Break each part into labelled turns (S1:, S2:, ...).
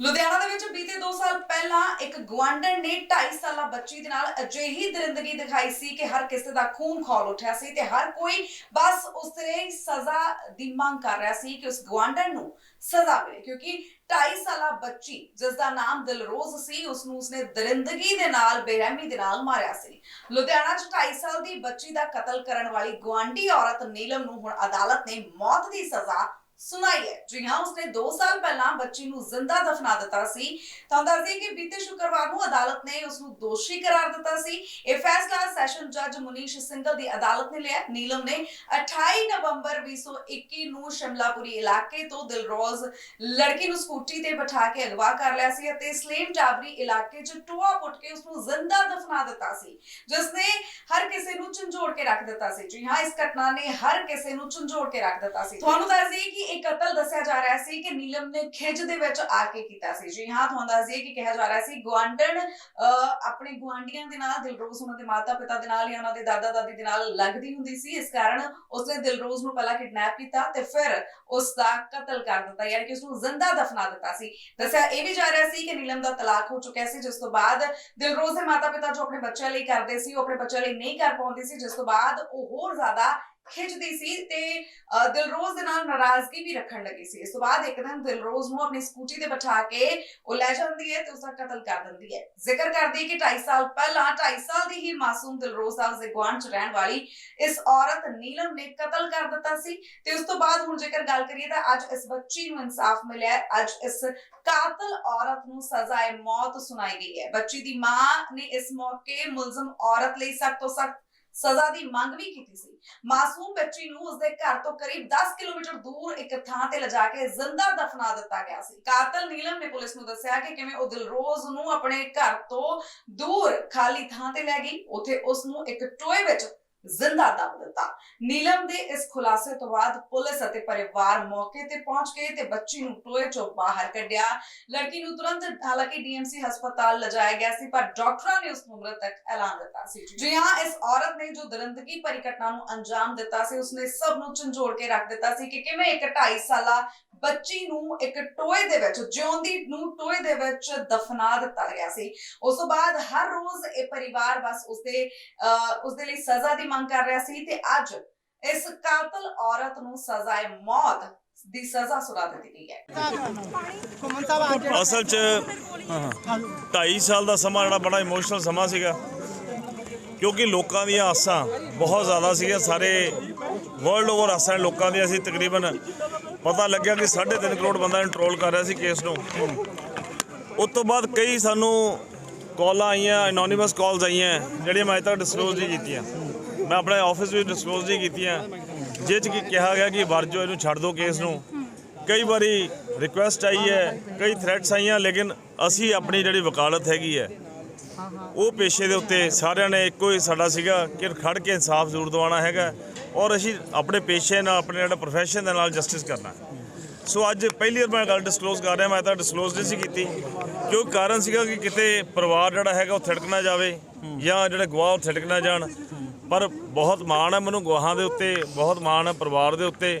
S1: ਲੁਧਿਆਣਾ ਦੇ ਵਿੱਚ ਬੀਤੇ 2 ਸਾਲ ਪਹਿਲਾਂ ਇੱਕ ਗਵਾਂਡਰ ਨੇ 2.5 ਸਾਲਾ ਬੱਚੀ ਦੇ ਨਾਲ ਅਜਿਹੀ ਦਰਿੰਦਗੀ ਦਿਖਾਈ ਸੀ ਕਿ ਹਰ ਕਿਸੇ ਦਾ ਖੂਨ ਖੌਲ ਉੱਠਿਆ ਸੀ ਤੇ ਹਰ ਕੋਈ ਬਸ ਉਸ ਤੇ ਸਜ਼ਾ ਦੀ ਮੰਗ ਕਰ ਰਿਹਾ ਸੀ ਕਿ ਉਸ ਗਵਾਂਡਰ ਨੂੰ ਸਜ਼ਾ ਮਿਲੇ, ਕਿਉਂਕਿ 2.5 ਸਾਲਾ ਬੱਚੀ ਜਿਸ ਦਾ ਨਾਮ ਦਿਲਰੋਜ਼ ਸੀ ਉਸ ਨੂੰ ਉਸਨੇ ਦਰਿੰਦਗੀ ਦੇ ਨਾਲ, ਬੇਰਹਿਮੀ ਦੇ ਨਾਲ ਮਾਰਿਆ ਸੀ। ਲੁਧਿਆਣਾ 'ਚ 2.5 ਸਾਲ ਦੀ ਬੱਚੀ ਦਾ ਕਤਲ ਕਰਨ ਵਾਲੀ ਗਵਾਂਡੀ ਔਰਤ ਨੀਲਮ ਨੂੰ ਹੁਣ ਅਦਾਲਤ ਨੇ ਮੌਤ ਦੀ ਸਜ਼ਾ ਸੁਣਾਈ ਹੈ ਜੀ ਹਾਂ, ਉਸਨੇ 2 ਸਾਲ ਪਹਿਲਾਂ ਬੱਚੀ ਨੂੰ ਜ਼ਿੰਦਾ ਦਫਨਾ ਦਿੱਤਾ ਸੀ। ਤਾਂ ਦੱਸਦੇ ਕਿ ਬੀਤੇ ਸ਼ੁੱਕਰਵਾਰ ਨੂੰ ਅਦਾਲਤ ਨੇ ਉਸ ਨੂੰ ਦੋਸ਼ੀ ਕਰਾਰ ਦਿੱਤਾ ਸੀ। ਇਹ ਫੈਸਲਾ ਸੈਸ਼ਨ ਜੱਜ ਮੁਨੀਸ਼ ਸਿੰਘਲ ਦੀ ਅਦਾਲਤ ਨੇ ਲਿਆ। ਨੀਲਮ ਨੇ 28 ਨਵੰਬਰ 2021 ਨੂੰ ਸ਼ਿਮਲਾਪੁਰੀ ਇਲਾਕੇ ਤੋਂ ਦਿਲਰੋਜ਼ ਲੜਕੀ ਨੂੰ ਸਕੂਟੀ ਤੇ ਬਿਠਾ ਕੇ ਅਗਵਾ ਕਰ ਲਿਆ ਸੀ ਅਤੇ ਸਲੇਮ ਟਾਬਰੀ ਇਲਾਕੇ 'ਚ ਟੋਆ ਪੁੱਟ ਕੇ ਉਸ ਨੂੰ ਜ਼ਿੰਦਾ ਦਫਨਾ ਦਿੱਤਾ ਸੀ ਜਿਸ ਨੇ ਹਰ ਕਿਸੇ ਨੂੰ ਝੰਜੋੜ ਕੇ ਰੱਖ ਦਿੱਤਾ ਸੀ। ਜੀ ਹਾਂ, ਇਸ ਘਟਨਾ ਨੇ ਹਰ ਕਿਸੇ ਨੂੰ ਝੰਜੋੜ ਕੇ ਰੱਖ ਦਿੱਤਾ ਸੀ। ਤੁਹਾਨੂੰ ਦੱਸ ਕਿ ਇਹ ਕਤਲ ਦੱਸਿਆ ਜਾ ਰਿਹਾ ਸੀ ਕਿ ਨੀਲਮ ਨੇ ਖਿੱਚ ਦੇ ਵਿੱਚ ਆ ਕੇ ਕੀਤਾ ਸੀ। ਜੀ ਹਾਂ ਤੁਹਾਨੂੰ ਦੱਸ ਦਈਏ ਕਿ ਕਿਹਾ ਜਾ ਰਿਹਾ ਸੀ ਗਵਾਂਡਣ ਆਪਣੇ ਗਵਾਂਡੀਆਂ ਦੇ ਨਾਲ, ਦਿਲਰੋਜ਼ ਉਹਨਾਂ ਦੇ ਮਾਤਾ ਪਿਤਾ ਦੇ ਨਾਲ ਜਾਂ ਉਹਨਾਂ ਦੇ ਦਾਦਾ ਦਾਦੀ ਦੇ ਨਾਲ ਲੱਗਦੀ ਹੁੰਦੀ ਸੀ। ਇਸ ਕਾਰਨ ਉਸਨੇ ਦਿਲਰੋਜ਼ ਨੂੰ ਪਹਿਲਾਂ ਕਿਡਨੈਪ ਕੀਤਾ ਤੇ ਫਿਰ ਉਸ ਦਾ ਕਤਲ ਕਰ ਦਿੱਤਾ, ਯਾਨੀ ਕਿ ਉਸ ਨੂੰ ਜ਼ਿੰਦਾ ਦਫਨਾ ਦਿੱਤਾ ਸੀ। ਦੱਸਿਆ ਇਹ ਵੀ ਜਾ ਰਿਹਾ ਸੀ ਕਿ ਨੀਲਮ ਦਾ ਤਲਾਕ ਹੋ ਚੁੱਕਿਆ ਸੀ, ਜਿਸ ਤੋਂ ਬਾਅਦ ਦਿਲਰੋਜ਼ ਦੇ ਮਾਤਾ ਪਿਤਾ ਜੋ ਆਪਣੇ ਬੱਚਿਆਂ ਲਈ ਕਰਦੇ ਸੀ, ਉਹ ਆਪਣੇ ਬੱਚਿਆਂ ਲਈ ਨਹੀਂ ਕਰ ਪਾਉਂਦੇ ਸੀ, ਜਿਸ ਤੋਂ ਬਾਅਦ ਉਹ ਹੋਰ ਜ਼ਿਆਦਾ ਖਿੱਚਦੀ ਸੀ ਤੇ ਅ, ਦਿਲਰੋਜ਼ ਦੇ ਨਾਲ ਨਾਰਾਜ਼ਗੀ ਵੀ ਰੱਖਣ ਲੱਗੀ ਸੀ। ਇਸ ਤੋਂ ਬਾਅਦ ਇੱਕ ਦਿਨ ਦਿਲਰੋਜ਼ ਨੂੰ ਆਪਣੀ ਸਕੂਟੀ ਤੇ ਬਿਠਾ ਕੇ ਉਹ ਲੈ ਜਾਂਦੀ ਹੈ ਤੇ ਉਸ ਦਾ ਕਤਲ ਕਰ ਦਿੰਦੀ ਹੈ। ਜ਼ਿਕਰ ਕਰਦੀ ਹੈ ਕਿ 2.5 ਸਾਲ ਪਹਿਲਾਂ 2.5 ਸਾਲ ਦੀ ਹੀ ਮਾਸੂਮ ਦਿਲਰੋਜ਼ ਦਾ ਉਸਦੇ ਚ ਰਹਿਣ ਵਾਲੀ ਇਸ ਔਰਤ ਨੀਲਮ ਨੇ ਕਤਲ ਕਰ ਦਿੱਤਾ ਸੀ ਤੇ ਉਸ ਤੋਂ ਬਾਅਦ ਹੁਣ ਜੇਕਰ ਗੱਲ ਕਰੀਏ ਤਾਂ ਅੱਜ ਇਸ ਬੱਚੀ ਨੂੰ ਇਨਸਾਫ ਮਿਲਿਆ ਅੱਜ ਇਸ ਕਾਤਲ ਔਰਤ ਨੂੰ ਸਜ਼ਾਏ ਮੌਤ ਸੁਣਾਈ ਗਈ ਹੈ। ਬੱਚੀ ਦੀ ਮਾਂ ਨੇ ਇਸ ਮੌਕੇ ਮੁਲਜ਼ਮ ਔਰਤ ਲਈ ਸਖਤ ਤੋਂ ਸਖਤ ਸਜ਼ਾ ਦੀ ਮੰਗ ਵੀ ਕੀਤੀ ਸੀ। ਮਾਸੂਮ ਬੱਚੀ ਨੂੰ ਉਸਦੇ ਘਰ ਤੋਂ ਕਰੀਬ 10 ਕਿਲੋਮੀਟਰ ਦੂਰ ਇੱਕ ਥਾਂ ਤੇ ਲਿਜਾ ਕੇ ਜ਼ਿੰਦਾ ਦਫਨਾ ਦਿੱਤਾ ਗਿਆ ਸੀ। ਕਾਤਲ ਨੀਲਮ ਨੇ ਪੁਲਿਸ ਨੂੰ ਦੱਸਿਆ ਕਿ ਕਿਵੇਂ ਉਹ ਦਿਲਰੋਜ਼ ਨੂੰ ਆਪਣੇ ਘਰ ਤੋਂ ਦੂਰ ਖਾਲੀ ਥਾਂ ਤੇ ਲੈ ਗਈ, ਉੱਥੇ ਉਸ ਨੂੰ ਇੱਕ ਟੋਏ ਵਿੱਚ ਜ਼ਿੰਦਾ ਦਬ ਦਿੱਤਾ। ਨੀਲਮ ਦੇ ਇਸ ਖੁਲਾਸੇ ਤੋਂ ਬਾਅਦ ਪੁਲਿਸ ਅਤੇ ਪਰਿਵਾਰ ਮੌਕੇ ਤੇ ਪਹੁੰਚ ਗਏ ਤੇ ਬੱਚੀ ਨੂੰ ਟੋਏ ਚੋਂ ਬਾਹਰ ਕੱਢਿਆ। ਲੜਕੀ ਨੂੰ ਤੁਰੰਤ ਹਾਲਾਂਕਿ ਡੀਐਮਸੀ ਹਸਪਤਾਲ ਲਿਜਾਇਆ ਗਿਆ ਸੀ, ਪਰ ਡਾਕਟਰਾਂ ਨੇ ਉਸ ਨੂੰ ਮ੍ਰਿਤਕ ਐਲਾਨ ਦਿੱਤਾ ਸੀ। ਜੀ ਹਾਂ, ਇਸ ਔਰਤ ਨੇ ਜੋ ਦਰਿੰਦਗੀ ਭਰੀ ਘਟਨਾ ਨੂੰ ਅੰਜਾਮ ਦਿੱਤਾ ਸੀ, ਉਸਨੇ ਸਭ ਨੂੰ ਝੰਜੋੜ ਕੇ ਰੱਖ ਦਿੱਤਾ ਸੀ ਕਿ ਕਿਵੇਂ ਇੱਕ 2.5 ਸਾਲਾ ਬੱਚੀ ਨੂੰ ਇੱਕ ਟੋਏ ਦੇ ਵਿੱਚ ਜਿਉਂਦੀ ਨੂੰ ਟੋਏ ਦੇ ਵਿੱਚ ਦਫਨਾ ਦਿੱਤਾ ਗਿਆ ਸੀ। ਉਸ ਤੋਂ ਬਾਅਦ ਹਰ ਰੋਜ਼ ਇਹ ਪਰਿਵਾਰ ਬਸ ਉਸਦੇ ਉਸਦੇ ਲਈ ਸਜ਼ਾ ਦੀ ਮੰਗ ਕਰ ਰਿਹਾ ਸੀ ਤੇ ਅੱਜ ਇਸ ਕਾਤਲ ਔਰਤ ਨੂੰ ਸਜ਼ਾਏ ਮੌਤ ਦੀ ਸਜ਼ਾ ਸੁਣਾ ਦਿੱਤੀ ਗਈ ਹੈ।
S2: ਅਸਲ 'ਚ 2.5 ਸਾਲ ਦਾ ਸਮਾਂ ਜਿਹੜਾ ਬੜਾ ਇਮੋਸ਼ਨਲ ਸਮਾਂ ਸੀਗਾ। ਕਿਉਂਕਿ ਲੋਕਾਂ ਦੀਆਂ ਆਸਾਂ ਬਹੁਤ ਜ਼ਿਆਦਾ ਸੀਗੀਆਂ। ਸਾਰੇ ਵਰਲਡ ਓਵਰ ਆਸਾਂ ਲੋਕਾਂ ਦੀਆਂ ਸੀ ਤਕਰੀਬਨ। ਪਤਾ ਲੱਗਿਆ ਕਿ 3.5 ਕਰੋੜ ਬੰਦਾ ਕੰਟਰੋਲ ਕਰ ਰਿਹਾ ਸੀ ਕੇਸ ਨੂੰ। ਉਸ ਤੋਂ ਬਾਅਦ ਕਈ ਸਾਨੂੰ ਕਾਲਾਂ ਆਈਆਂ ਐਨੋਨਿਮਸ ਕਾਲਸ ਆਈਆਂ, ਜਿਹੜੀਆਂ ਮੈਂ ਅਜੇ ਤੱਕ ਡਿਸਕਲੋਜ਼ ਨਹੀਂ ਕੀਤੀਆਂ। ਮੈਂ ਆਪਣੇ ਆਫਿਸ ਵਿੱਚ ਡਿਸਕਲੋਜ਼ ਨਹੀਂ ਕੀਤੀਆਂ। ਜਿਹ 'ਚ ਕਿ ਕਿਹਾ ਗਿਆ ਕਿ ਵਰਜੋ ਇਹਨੂੰ ਛੱਡ ਦਿਓ ਕੇਸ ਨੂੰ। ਕਈ ਵਾਰੀ ਰਿਕੁਐਸਟ ਆਈ ਹੈ, ਕਈ ਥ੍ਰੈਟਸ ਆਈਆਂ, ਲੇਕਿਨ ਅਸੀਂ ਆਪਣੀ ਜਿਹੜੀ ਵਕਾਲਤ ਹੈਗੀ ਹੈ, ਉਹ ਪੇਸ਼ੇ ਦੇ ਉੱਤੇ ਸਾਰਿਆਂ ਨੇ ਇੱਕੋ ਹੀ ਸਾਡਾ ਸੀਗਾ ਕਿ ਖੜ ਕੇ ਇਨਸਾਫ ਜ਼ਰੂਰ ਦਿਵਾਉਣਾ ਹੈਗਾ। ਔਰ ਅਸੀਂ ਆਪਣੇ ਪੇਸ਼ੇ ਨਾਲ, ਆਪਣੇ ਜਿਹੜਾ ਪ੍ਰੋਫੈਸ਼ਨ ਦੇ ਨਾਲ ਜਸਟਿਸ ਕਰਨਾ ਸੋ ਅੱਜ ਪਹਿਲੀ ਵਾਰ ਮੈਂ ਗੱਲ ਡਿਸਕਲੋਜ਼ ਕਰ ਰਿਹਾ, ਮੈਂ ਤਾਂ ਡਿਸਕਲੋਜ਼ ਨਹੀਂ ਸੀ ਕੀਤੀ। ਕਿਉਂ? ਕਾਰਨ ਸੀਗਾ ਕਿ ਕਿਤੇ ਪਰਿਵਾਰ ਜਿਹੜਾ ਹੈਗਾ ਉਹ ਥਿੜਕ ਨਾ ਜਾਵੇ ਜਾਂ ਜਿਹੜੇ ਗਵਾਹ ਉਹ ਥਿੜਕ ਨਾ ਜਾਣ। ਪਰ ਬਹੁਤ ਮਾਣ ਹੈ ਮੈਨੂੰ ਗਵਾਹਾਂ ਦੇ ਉੱਤੇ, ਬਹੁਤ ਮਾਣ ਹੈ ਪਰਿਵਾਰ ਦੇ ਉੱਤੇ।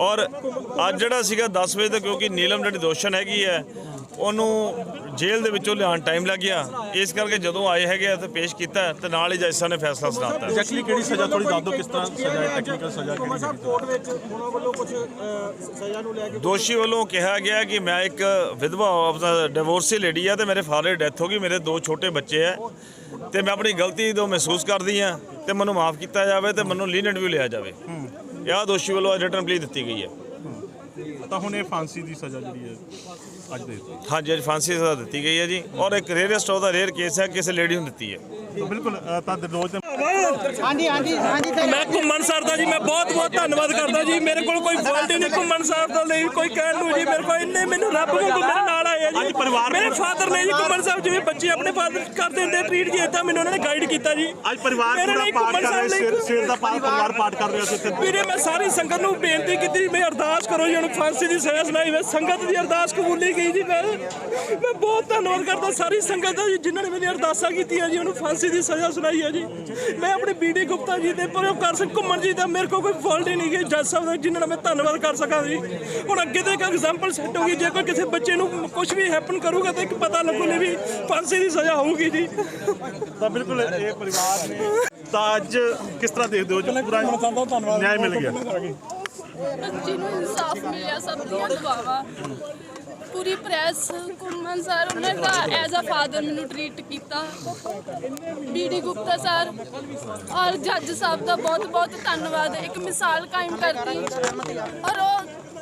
S2: ਔਰ ਅੱਜ ਜਿਹੜਾ ਸੀਗਾ 10 ਵਜੇ ਤੱਕ ਕਿਉਂਕਿ ਨੀਲਮ ਜਿਹੜੀ ਦੋਸ਼ਣ ਹੈਗੀ ਹੈ ਉਹਨੂੰ ਜੇਲ੍ਹ ਦੇ ਵਿੱਚੋਂ ਲਿਆਉਣ ਟਾਈਮ ਲੱਗ ਗਿਆ। ਇਸ ਕਰਕੇ ਜਦੋਂ ਆਏ ਹੈਗੇ ਆ ਤੇ ਪੇਸ਼ ਕੀਤਾ ਤੇ ਨਾਲ ਹੀ ਜੱਜ ਸਾਹਿਬ ਨੇ ਫੈਸਲਾ ਸੁਣਾਤਾ
S3: ਐਗਜ਼ੈਕਟਲੀ ਕਿਹੜੀ ਸਜ਼ਾ ਥੋੜੀ ਦੱਸ ਦਿਓ ਕਿਸ ਤਰ੍ਹਾਂ ਸਜ਼ਾ ਹੈ ਟੈਕਨੀਕਲ ਸਜ਼ਾ ਕਿਹੜੀ ਹੈਗੀ
S4: ਕੋਰਟ ਵਿੱਚ ਉਹਨਾਂ ਵੱਲੋਂ ਕੁਝ ਸਜ਼ਾ ਨੂੰ ਲੈ ਕੇ
S2: ਦੋਸ਼ੀ ਵੱਲੋਂ ਕਿਹਾ ਗਿਆ ਕਿ ਮੈਂ ਇੱਕ ਵਿਧਵਾ ਆਪਣਾ ਡਿਵੋਰਸੀ ਲੇਡੀ ਆ ਤੇ ਮੇਰੇ ਫਾਦਰ ਦੀ ਡੈਥ ਹੋ ਗਈ ਮੇਰੇ ਦੋ ਛੋਟੇ ਬੱਚੇ ਆ ਤੇ ਮੈਂ ਆਪਣੀ ਗਲਤੀ ਤੋਂ ਮਹਿਸੂਸ ਕਰਦੀ ਆ ਤੇ ਮੈਨੂੰ ਮਾਫ ਕੀਤਾ ਜਾਵੇ ਤੇ ਮੈਨੂੰ ਲੀਨੈਂਟ ਵੀ ਲਿਆ ਜਾਵੇ। ਇਹ ਆਹ ਦੋਸ਼ੀ ਵੱਲੋਂ ਰਿਟਰਨ ਪਲੀ ਦਿੱਤੀ ਗਈ ਹੈ।
S3: ਤਾਂ ਹੁਣ ਇਹ ਫਾਂਸੀ ਦੀ ਸਜ਼ਾ ਜਿਹੜੀ ਹੈ ਅੱਜ ਦੇ ਦਿੱਤੀ।
S2: ਹਾਂਜੀ ਅੱਜ ਫਾਂਸੀ ਦੀ ਸਜ਼ਾ ਦਿੱਤੀ ਗਈ ਹੈ ਜੀ। ਔਰ ਇੱਕ ਰੇਅਰੈਸਟ ਉਹਦਾ ਰੇਅਰ ਕੇਸ ਹੈ ਕਿਸੇ ਲੇਡੀ ਨੂੰ ਦਿੱਤੀ ਹੈ।
S3: ਬਿਲਕੁਲ ਅ, ਤਾਂ ਨੇ
S4: ਹਾਂਜੀ ਹਾਂਜੀ ਹਾਂਜੀ ਸਰ।
S5: ਮੈਂ ਘੁੰਮਣ ਸਰ ਦਾ ਜੀ ਮੈਂ ਬਹੁਤ ਬਹੁਤ ਧੰਨਵਾਦ ਕਰਦਾ ਜੀ। ਮੇਰੇ ਕੋਲ ਕੋਈ ਫਾਲਟ ਹੀ ਨਹੀਂ ਘੁੰਮਣ ਸਾਹਿਬ ਦਾ ਲਈ ਕੋਈ ਕਹਿਣ ਨੂੰ ਜੀ। ਮੇਰੇ ਕੋਲ ਇੰਨੇ ਮੈਨੂੰ ਰੱਬ ਵਾਂਗੂ ਮੇਰੇ ਨਾਲ ਆਏ ਆ ਜੀ।
S3: ਅੱਜ ਪਰਿਵਾਰ
S5: ਮੇਰੇ ਫਾਦਰ ਨੇ ਜੀ ਘੁੰਮਣ ਸਾਹਿਬ ਜਿਵੇਂ ਬੱਚੇ ਆਪਣੇ ਫਾਦਰ ਕਰਦੇ ਹੁੰਦੇ ਟ੍ਰੀਟ ਜੀ ਏਦਾਂ ਮੈਨੂੰ ਉਹਨਾਂ ਨੇ ਗਾਈਡ ਕੀਤਾ ਜੀ।
S3: ਅੱਜ ਪਰਿਵਾਰ ਪੂਰਾ ਪਾਠ ਕਰ ਰਿਹਾ ਸਵੇਰ ਸਵੇਰ ਦਾ ਪਾਠ ਪਰਿਵਾਰ ਪਾਠ ਕਰ ਰਿਹਾ ਸੀ ਇੱਥੇ।
S5: ਵੀਰੇ ਮੈਂ ਸਾਰੀ ਸੰਗਤ ਨੂੰ ਬੇਨਤੀ ਕੀਤੀ ਮੈਂ ਅਰਦਾਸ ਕਰੋ ਜੀ ਉਹਨੂੰ ਫਾਂਸੀ ਦੀ ਸਜ਼ਾ ਸੁਣਾਈ ਮੈਂ ਸੰਗਤ ਦੀ ਅਰਦਾਸ ਕਬੂਲੀ ਗਈ ਜੀ ਮੈਂ। ਮੈਂ ਬਹੁਤ ਧੰਨਵਾਦ ਕਰਦਾ ਸਾਰੀ ਸੰਗਤ ਦਾ ਜੀ ਜਿਨ੍ਹਾਂ ਨੇ ਮੇਰੀ ਅਰਦਾਸਾਂ ਕੀਤੀਆਂ ਜੀ ਉਹਨੂੰ ਫਾਂਸੀ ਦੀ ਸਜ਼ਾ ਸੁਣਾਈ ਹੈ ਜੀ। ਮੈਂ ਆਪਣੇ ਬੀਡੀ ਗੁਪਤਾ ਜੀ ਦੇ ਪਰ ਕਰ ਸਕ ਘੁੰਮਣ ਜੀ ਦਾ ਮੇਰੇ ਕੋਲ ਕੋਈ ਫਾਲਟ ਹੀ ਨਹੀਂ ਗਈ ਜੱਜ ਸਾਹਿਬ ਦਾ ਜਿਨ੍ਹਾਂ ਦਾ ਮੈਂ ਧੰਨਵਾਦ ਕਰ ਸਕਾਂ ਜੀ। ਹੁਣ ਅੱਗੇ ਤੋਂ ਇੱਕ ਐਗਜ਼ਾਮਪਲ ਸੈੱਟ ਹੋਗੀ ਜੇ ਕੋਈ ਕਿਸੇ ਬੱਚੇ ਨੂੰ ਕੁਝ ਵੀ ਹੈਪਨ ਕਰੂਗਾ ਤਾਂ ਇੱਕ ਪਤਾ ਲੱਗੂਗਾ ਵੀ ਫਾਂਸੀ ਦੀ ਸਜ਼ਾ ਹੋਊਗੀ ਜੀ।
S3: ਤਾਂ ਬਿਲਕੁਲ ਇਹ ਪਰਿਵਾਰ ਨੇ ਤਾਂ ਅੱਜ ਕਿਸ ਤਰ੍ਹਾਂ ਦੇਖਦੇ ਹੋ? ਜੋ ਪੂਰਾ ਨਿਆਂ ਮਿਲ ਗਿਆ।
S6: ਬੱਚੀ ਨੂੰ ਇਨਸਾਫ ਮਿਲਿਆ ਸਭ ਦੀਆਂ ਦੁਆਵਾਂ। ਪੂਰੀ ਪ੍ਰੈਸ ਕੁਮਨ ਸਰ, ਉਹਨਾਂ ਦਾ ਐਜ਼ ਅ ਫਾਦਰ ਮੈਨੂੰ ਟ੍ਰੀਟ ਕੀਤਾ। ਬੀਡੀ ਗੁਪਤਾ ਸਰ ਔਰ ਜੱਜ ਸਾਹਿਬ ਦਾ ਬਹੁਤ ਬਹੁਤ ਧੰਨਵਾਦ। ਇੱਕ ਮਿਸਾਲ ਕਾਇਮ ਕਰਤੀ ਔਰ ਉਹ